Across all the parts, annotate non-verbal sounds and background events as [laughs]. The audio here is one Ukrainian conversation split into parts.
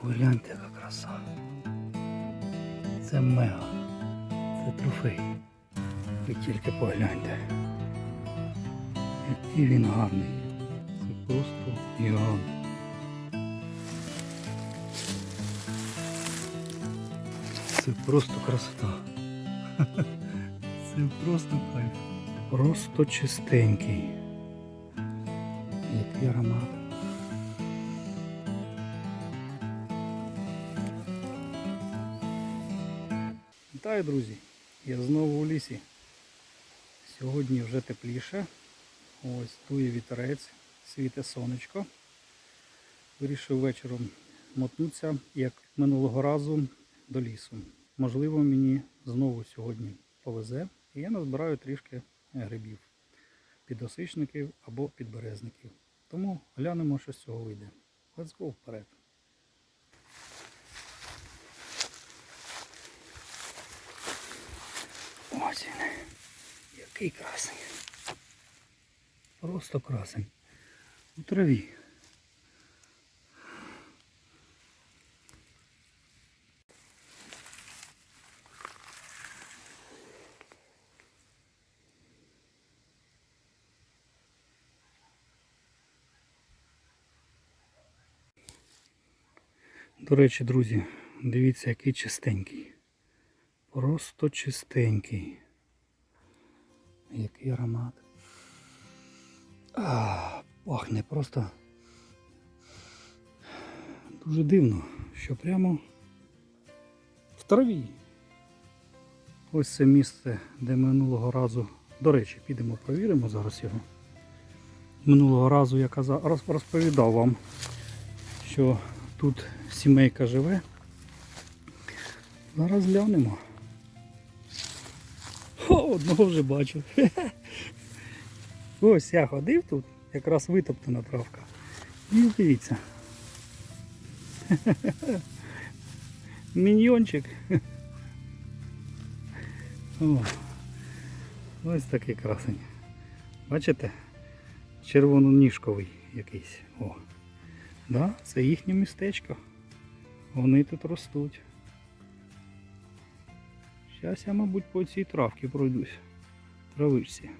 Погляньте, яка краса. Це мега. Це трофей. Ви тільки погляньте. Який він гарний. Це просто гігант. Це просто красота. Це просто кайф. Просто чистенький. Який аромат. Вітаю, друзі! Я знову у лісі. Сьогодні вже тепліше. Ось дує вітерець, світе сонечко. Вирішив вечором мотнутися, як минулого разу, до лісу. Можливо, мені знову сьогодні повезе. І я назбираю трішки грибів, підосичників або підберезників. Тому глянемо, що з цього вийде. Let's go вперед. Ось він. Який красень. Просто красень. У траві. До речі, друзі, дивіться, який чистенький. Просто чистенький. Який аромат. Пахне просто дуже дивно, що прямо в траві. Ось це місце, де минулого разу, до речі, підемо провіримо зараз його. Минулого разу я казав, розповідав вам, що тут сімейка живе. Зараз глянемо. О, [laughs] одного вже бачу. [laughs] Ось я ходив тут, якраз витоптана травка. І дивіться. [laughs] Міньйончик. Ось такий красень. Бачите? Червононіжковий якийсь. О. Да, це їхнє містечко. Вони тут ростуть. Зараз я, мабуть, по цій травці пройдусь. Травичці.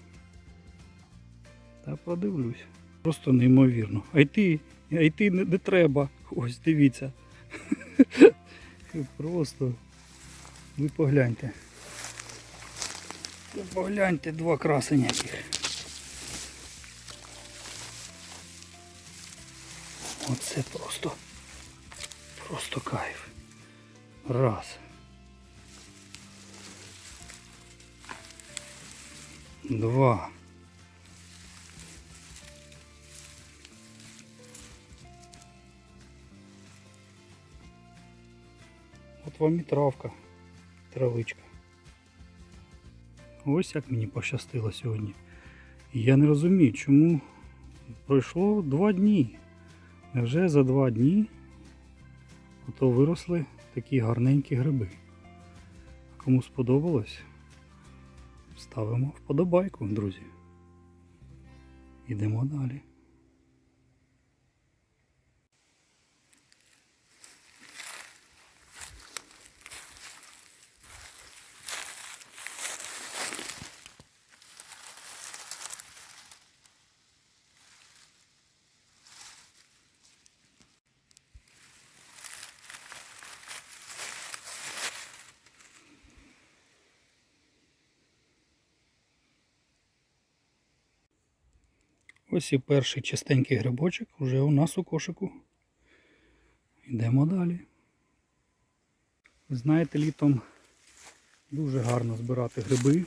Та подивлюсь. Просто неймовірно. А йти, а йти не, не треба. Ось дивіться. [laughs] Просто. Ви погляньте. Ви погляньте два красення яких. Оце просто. Просто кайф. Раз. Два. От вам і травка, травичка. Ось як мені пощастило сьогодні. Я не розумію, чому пройшло два дні. Невже за два дні ото виросли такі гарненькі гриби. Кому сподобалось, ставимо вподобайку, друзі. Йдемо далі. Ось і перший чистенький грибочок вже у нас у кошику. Йдемо далі. Знаєте, літом дуже гарно збирати гриби.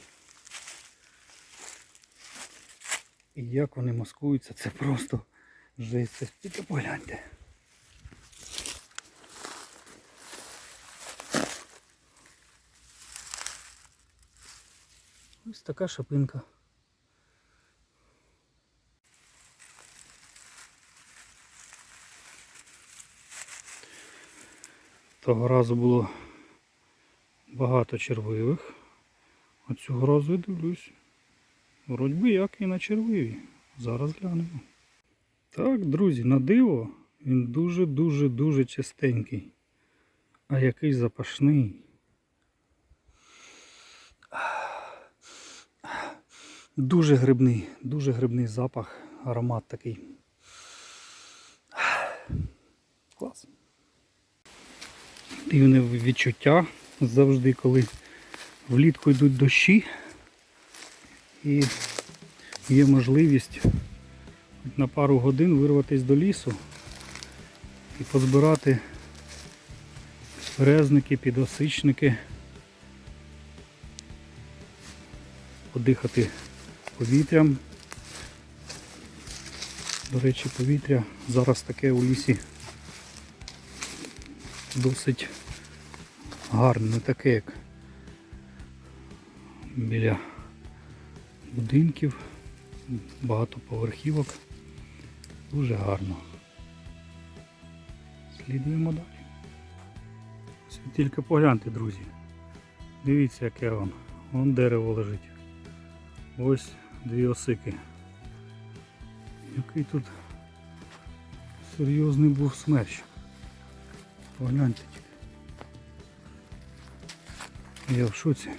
І як вони маскуються, це просто жесть. Тільки погляньте. Ось така шапинка. Того разу було багато червивих. А цього разу я дивлюсь. Вроді як і на червиві. Зараз глянемо. Так, друзі, на диво Він дуже-дуже-дуже чистенький. А який запашний. Дуже грибний, дуже грибний запах, аромат такий. Клас. Дивне відчуття завжди, коли влітку йдуть дощі і є можливість на пару годин вирватися до лісу і позбирати березники, підосичники, подихати повітрям. До речі, повітря зараз таке у лісі досить гарне, не таке, як біля будинків, багатоповерхівок. Дуже гарно. Слідуємо далі. Тільки погляньте, друзі. Дивіться, яке воно. Вон дерево лежить. Ось дві осики. Який тут серйозний був смерч. Погляньте тільки. Я в шоці.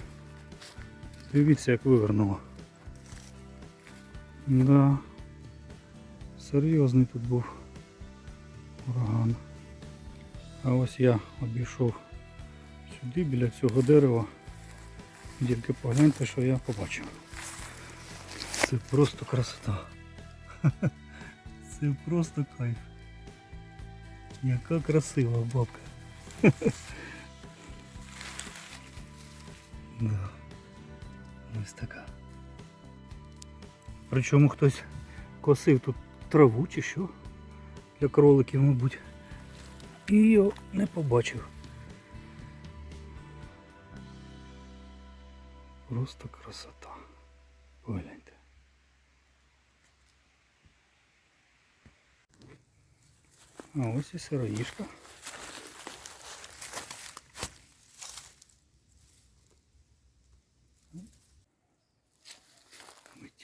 Дивіться, як вивернуло. Да. Серйозний тут був ураган. А ось я обійшов сюди, біля цього дерева. Тільки погляньте, що я побачив. Це просто красота. Це просто кайф. Яка красива бабка. Ось така. Причому хтось косив тут траву чи що для кроликів, мабуть. І його не побачив. Просто красота. Погляньте. А ось і сироїшка.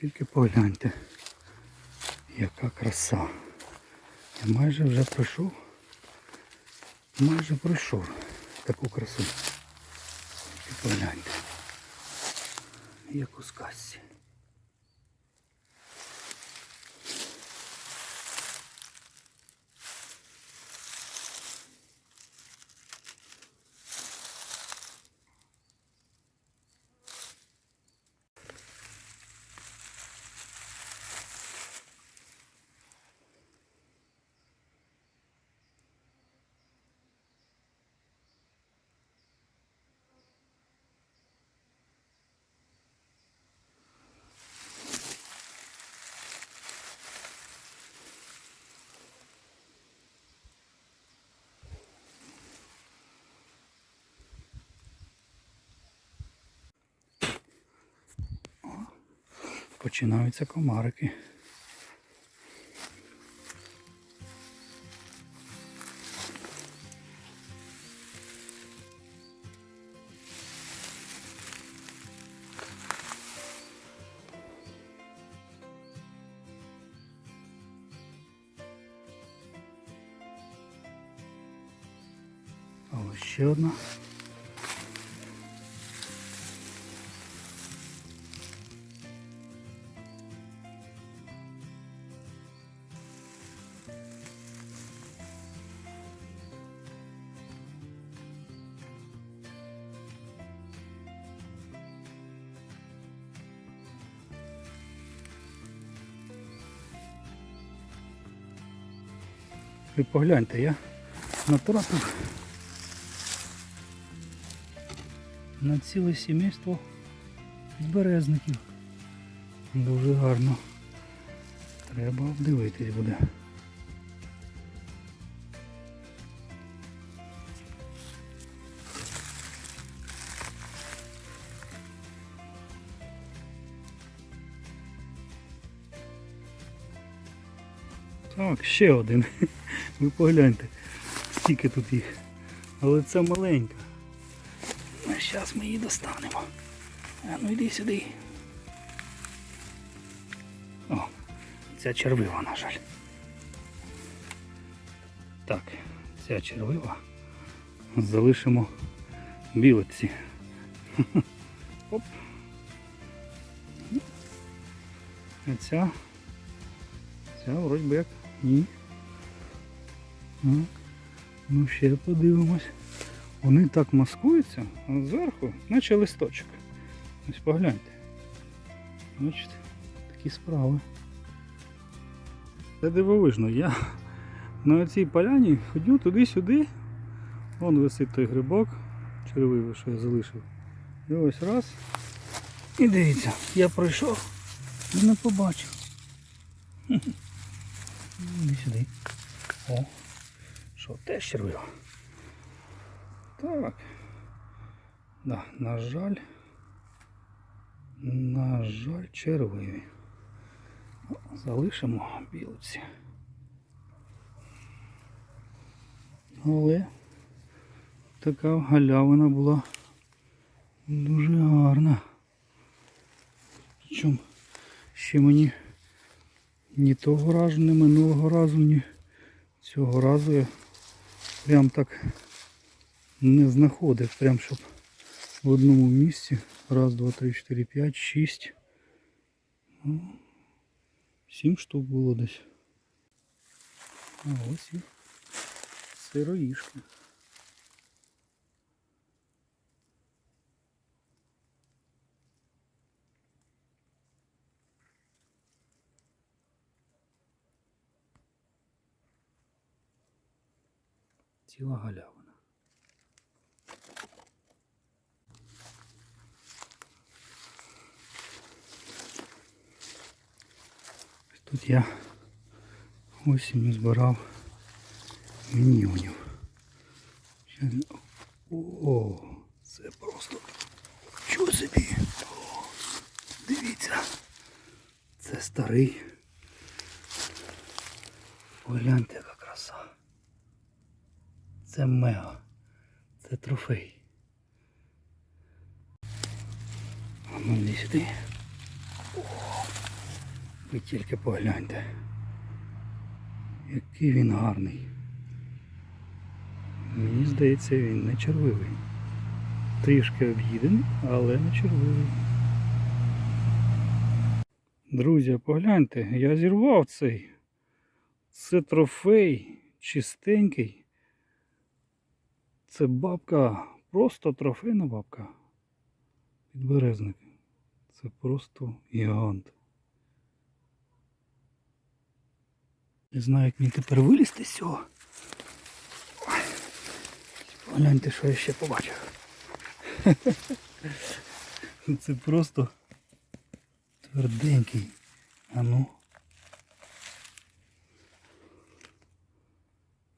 Тільки погляньте, яка краса. Я майже вже пройшов. Майже пройшов таку красу. І погляньте. Як у сказці. Починаються комарики. Ось ще одна. Ви погляньте, я натрапив на ціле сімейство березників. Дуже гарно. Треба обдивитись буде. Так, ще один. Ви погляньте, скільки тут їх. Але це маленька. Ну, зараз ми її достанемо. А ну йди сюди. О, ця червива, на жаль. Так, ця червива залишимо білиці. [laughs] Оп. А ця, ця вроді як ні. Так. Ну ще подивимось. Вони так маскуються, а зверху, наче листочок. Ось погляньте. Бачите, такі справи. Це дивовижно. Я на цій поляні ходю туди-сюди. Вон висить той грибок, червивий, що я залишив. І ось раз. І дивіться, я пройшов і не побачив. Іди сюди. О, що, теж червиво. Так. Да, на жаль. На жаль, червиві. Залишимо білці. Але така галявина була дуже гарна. Причому ще мені ні того разу, ні минулого разу, ні цього разу я прям так не знаходив, прям щоб в одному місці. Раз, два, три, чотири, п'ять, шість. Ну, Сім штук було десь. А ось і сироїшки. Ціла галявина. Тут я осінню збирав міньйонів. О, це просто що собі. Дивіться. Це старий. Погляньте. Це мега. Це трофей. А ну йди сюди. Ви тільки погляньте. Який він гарний. Мені здається, він не червивий. Трішки об'їдений, але не червивий. Друзі, погляньте, я зірвав цей. Це трофей чистенький. Це бабка, просто трофейна бабка. Підберезник. Це просто гігант. Не знаю, як мені тепер вилізти з цього. Погляньте, що я ще побачив. [laughs] Це просто тверденький. А ну.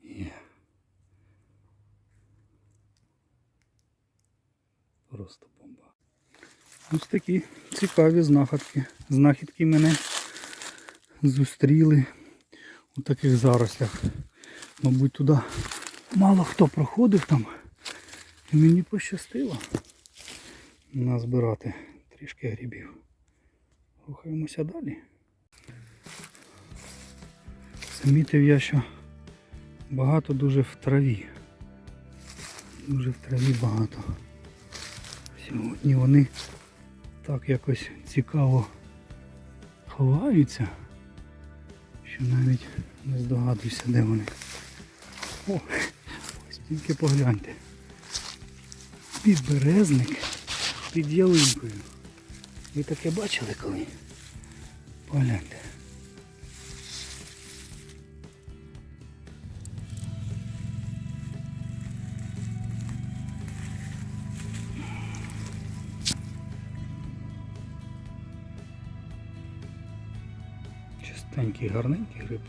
Є. Просто бомба. Ось такі цікаві знахідки. Знахідки мене зустріли у таких зарослях. Мабуть, туди мало хто проходив там. І мені пощастило назбирати трішки грибів. Рухаємося далі. Замітив я, що багато дуже в траві. Дуже в траві багато. Сьогодні вони так якось цікаво ховаються, що навіть не здогадуюся, де вони. О, ось тільки погляньте. Підберезник під ялинкою. Ви таке бачили коли? Погляньте. Чистенький, гарненький гриб.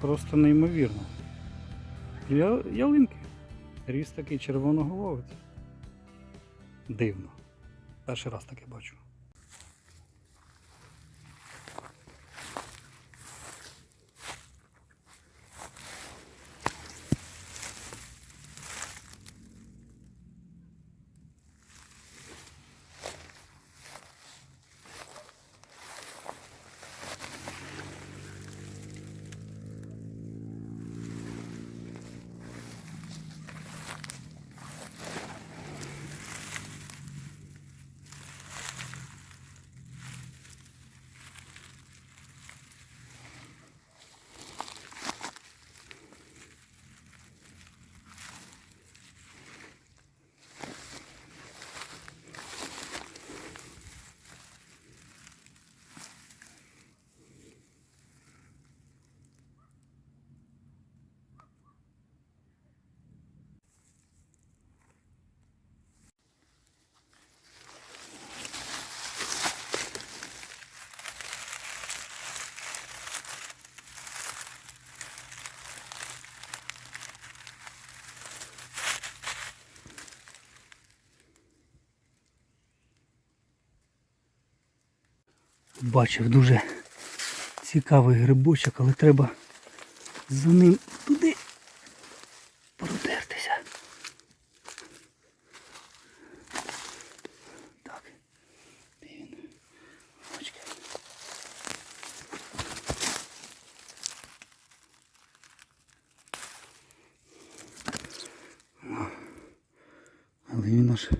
Просто неймовірно. Я, ялинки. Ріс такий червоноголовець. Дивно. Перший раз таке бачу. Бачив дуже цікавий грибочок, але треба за ним туди продертися. Так. Де він? Очки. Але він аж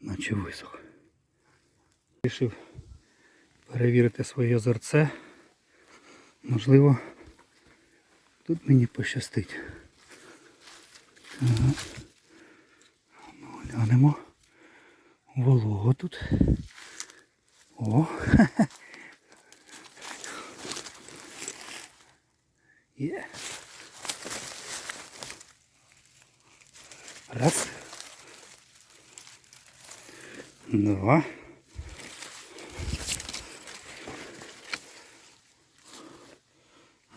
наче висох. Рішив перевірити своє озерце. Можливо, тут мені пощастить. Ага. Ну, глянемо. Волого тут. О! [laughs] Є. Раз. Два.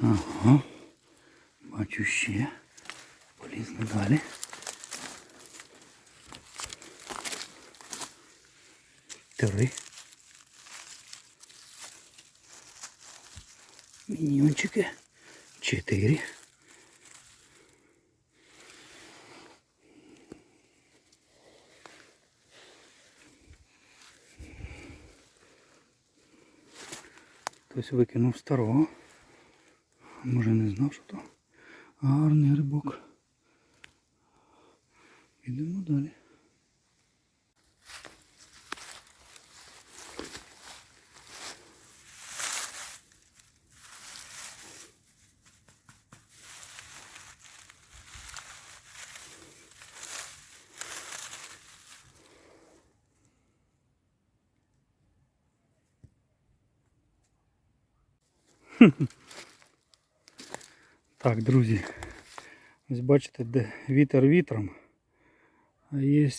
Ага. Бачу ще. Полізли далі. Три. Міньончики. Чотири. Хтось викинув старого. Може не знав, що то гарний рибок. Йдемо далі. [laughs] Так, друзі. Ось бачите, де вітер вітром, а є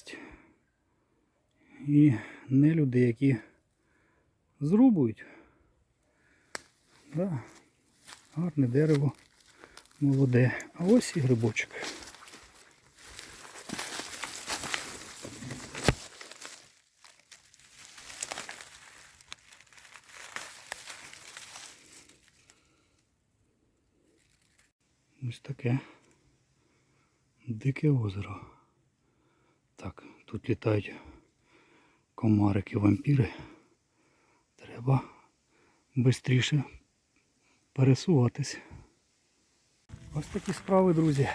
і не люди, які зрубують. Да. Гарне дерево, молоде. А ось і грибочок. Ось таке дике озеро. Так, тут літають комарики, вампіри. Треба швидше пересуватись. Ось такі справи, друзі.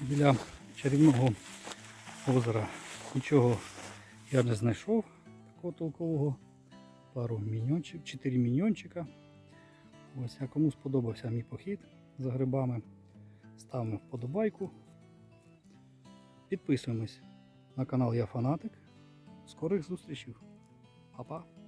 Біля чарівного озера нічого я не знайшов такого толкового. Пару міньончик, чотири міньончика. Ось, а кому сподобався мій похід за грибами, ставимо вподобайку. Підписуємось на канал Я Фанатик. Скорих зустрічей. Па-па!